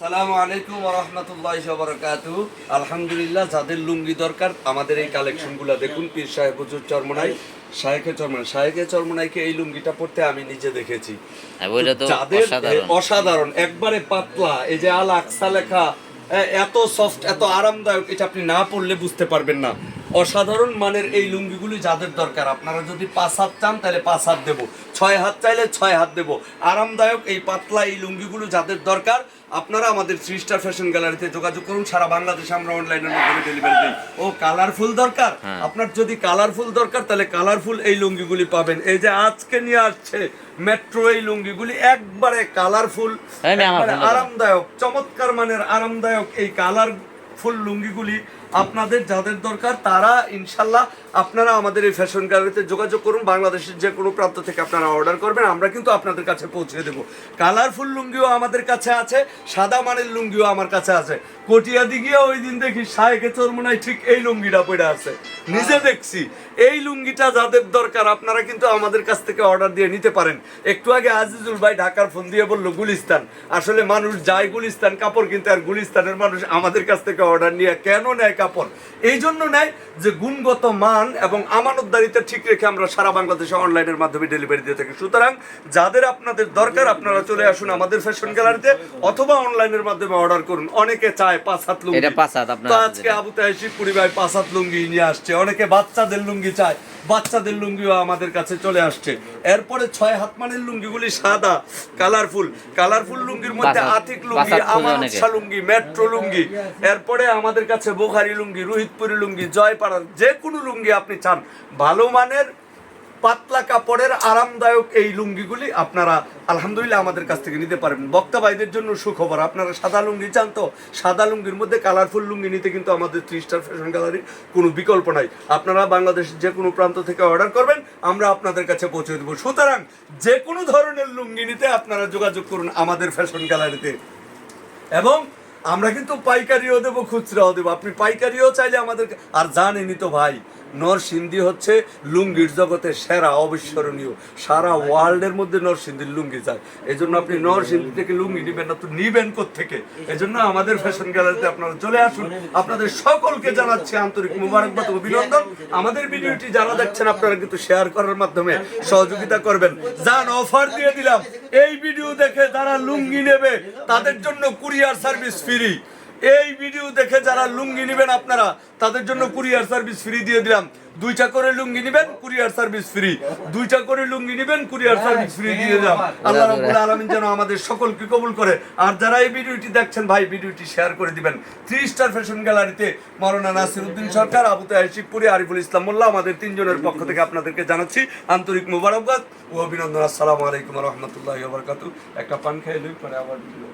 সালামু আলাইকুম রহমতুল্লাহ আলহামদুলিল্লাহ যাদের লুঙ্গি দরকার আমাদের এই কালেকশনগুলো দেখুন পীর সাহেব হুজুর চরমনাই শাহেখে চরমনাই শাহেখে চরমনাইকে এই লুঙ্গিটা পড়তে আমি নিজে দেখেছি। হ্যাঁ, যাদের অসাধারণ। একবারে পাতলা এই যে আল আকসা লেখা এত সফট এত আরামদায়ক এটা আপনি না পড়লে বুঝতে পারবেন না। অসাধারণ মানের এই লুঙ্গিগুলি যাদের দরকার। আপনারা যদি পাঁচ হাত চান তাহলে পাঁচ হাত দেবো। ছয় হাত চাইলে ছয় হাত দেবো। আরামদায়ক এই পাতলা এই লুঙ্গিগুলো যাদের দরকার আপনারা আমাদের থ্রি স্টার ফ্যাশন গ্যালারিতে যোগাযোগ করুন। সারা বাংলাদেশে আমরা অনলাইনের মাধ্যমে ডেলিভারি দিই। ও কালারফুল দরকার? হ্যাঁ। আপনার যদি কালারফুল দরকার তাহলে কালারফুল এই লুঙ্গিগুলি পাবেন। এই যে আজকে নিয়ে আসছে মেট্রো এই লুঙ্গিগুলি একবারে কালারফুল দাও। আরামদায়ক চমৎকার মানের আরামদায়ক এই কালার ফুল লুঙ্গিগুলি আপনাদের যাদের দরকার, তারা ইনশাল্লাহ আপনারা আমাদের এই ফ্যাশন গ্যালারিতে যোগাযোগ করুন। বাংলাদেশের যে কোনো প্রান্ত থেকে আপনারা অর্ডার করবেন, আমরা কিন্তু আপনাদের কাছে পৌঁছে দেবো। কালারফুল লুঙ্গিও আমাদের কাছে আছে, সাদা মানের লুঙ্গিও আমার কাছে আছে। কটিয়াদি গিয়ে ওই দিন দেখি সাহেকে চরমোনায় ঠিক এই লুঙ্গিটা পড়ে আছে। নিজে দেখছি, এই লুঙ্গিটা যাদের দরকার, আপনারা কিন্তু আমাদের কাছ থেকে অর্ডার দিয়ে নিতে পারেন। একটু আগে আজিজুল ভাই ঢাকার ফোন দিয়ে বলল, গুলিস্তান। আসলে মানুষ যায় গুলিস্তান, কাপড় কিনতে, আর গুলিস্তানের মানুষ আমাদের কাছ থেকে অর্ডার নিয়ে কেন নেয় কাপড়। এই জন্য নেয় যে গুণগত মান এবং আমানতদারিতা ঠিক রেখে আমরা সারা বাংলাদেশে অনলাইনের মাধ্যমে ডেলিভারি দিয়ে থাকি। সুতরাং যাদের আপনাদের দরকার আপনারা চলে আসুন আমাদের ফ্যাশন গ্যালারিতে অথবা অনলাইনের মাধ্যমে অর্ডার করুন। অনেকে চায় পাঁচ হাত লুঙ্গি। এটা পাঁচ হাত তো আজকে আবু তাহের পুরি ভাই পাঁচ হাত লুঙ্গি নিয়ে আসছে। অনেকে বাচ্চাদের লুঙ্গি চায়। বাচ্চাদের লুঙ্গিও আমাদের কাছে চলে আসছে। এরপরে ছয় হাত মানের লুঙ্গিগুলি সাদা কালারফুল কালারফুল লুঙ্গির মধ্যে আতিক লুঙ্গি আমার লুঙ্গি মেট্রো লুঙ্গি। এরপরে আমাদের কাছে বোখারি লুঙ্গি, রোহিতপুরি লুঙ্গি জয়পাড়ার যে কোনো লুঙ্গি আপনি চান, ভালো মানের পাতলা কাপড়ের আরামদায়ক এই লুঙ্গিগুলি আপনারা আলহামদুলিল্লাহ আমাদের কাছ থেকে নিতে পারবেন। বক্তা ভাইদের জন্য সুখবর, আপনারা সাদা লুঙ্গি চান তো, সাদা লুঙ্গির মধ্যে কালারফুল লুঙ্গি নিতে কিন্তু আমাদের থ্রি স্টার ফ্যাশন গ্যালারির কোনো বিকল্প নাই। আপনারা বাংলাদেশের যে কোনো প্রান্ত থেকে অর্ডার করবেন, আমরা আপনাদের কাছে পৌঁছে দেবো। সুতরাং যে কোনো ধরনের লুঙ্গি নিতে আপনারা যোগাযোগ করুন আমাদের ফ্যাশন গ্যালারিতে এবং আমরা কিন্তু পাইকারিও দেবো খুচরাও দেবো। আপনি পাইকারিও চাইলে আমাদের আর জানেনি তো ভাই নরসিংদী হচ্ছে লুঙ্গির জগতের সেরা, অবিস্মরণীয়। সারা ওয়ার্ল্ডের মধ্যে নরসিংদীর লুঙ্গি যায়। এই জন্য আপনি নরসিংদী থেকে লুঙ্গি নিবেন না, তো নিবেন থেকে এই জন্য আমাদের ফ্যাশন গ্যালারিতে আপনারা চলে আসুন। আপনাদের সকলকে জানাচ্ছি আন্তরিক মুবারকবাদ, অভিনন্দন। আমাদের ভিডিওটি যারা দেখছেন, আপনারা কিন্তু শেয়ার করার মাধ্যমে সহযোগিতা করবেন। যান অফার দিয়ে দিলাম। এই ভিডিও দেখে যারা লুঙ্গি নেবে, তাদের জন্য কুরিয়ার সার্ভিস ফ্রি এই ভিডিও দেখে যারা লুঙ্গি নেবেন আপনারা তাদের জন্য কুরিয়ার সার্ভিস ফ্রি দিয়ে দিলাম। দুইটা করে লুঙ্গি নেবেন কুরিয়ার সার্ভিস ফ্রি দুইটা করে লুঙ্গি নেবেন কুরিয়ার সার্ভিস ফ্রি দিয়ে দিলাম। আল্লাহ রাব্বুল আলামিন যেন আমাদের সকলকে কবুল করে। আর যারা এই ভিডিওটি দেখছেন ভাই ভিডিওটি শেয়ার করে দিবেন। থ্রি স্টার ফ্যাশন গ্যালারিতে মরনা নাসির উদ্দিন সরকার আবু তাহের শিবপুরি আরিফুল ইসলাম মোল্লা আমাদের তিনজনের পক্ষ থেকে আপনাদেরকে জানাচ্ছি আন্তরিক মুবারকবাদ ও অভিনন্দন। আসসালামু আলাইকুম রহমতুল্লাহ বারকাতু একটা পান খাই লই পরে আবার ভিডিও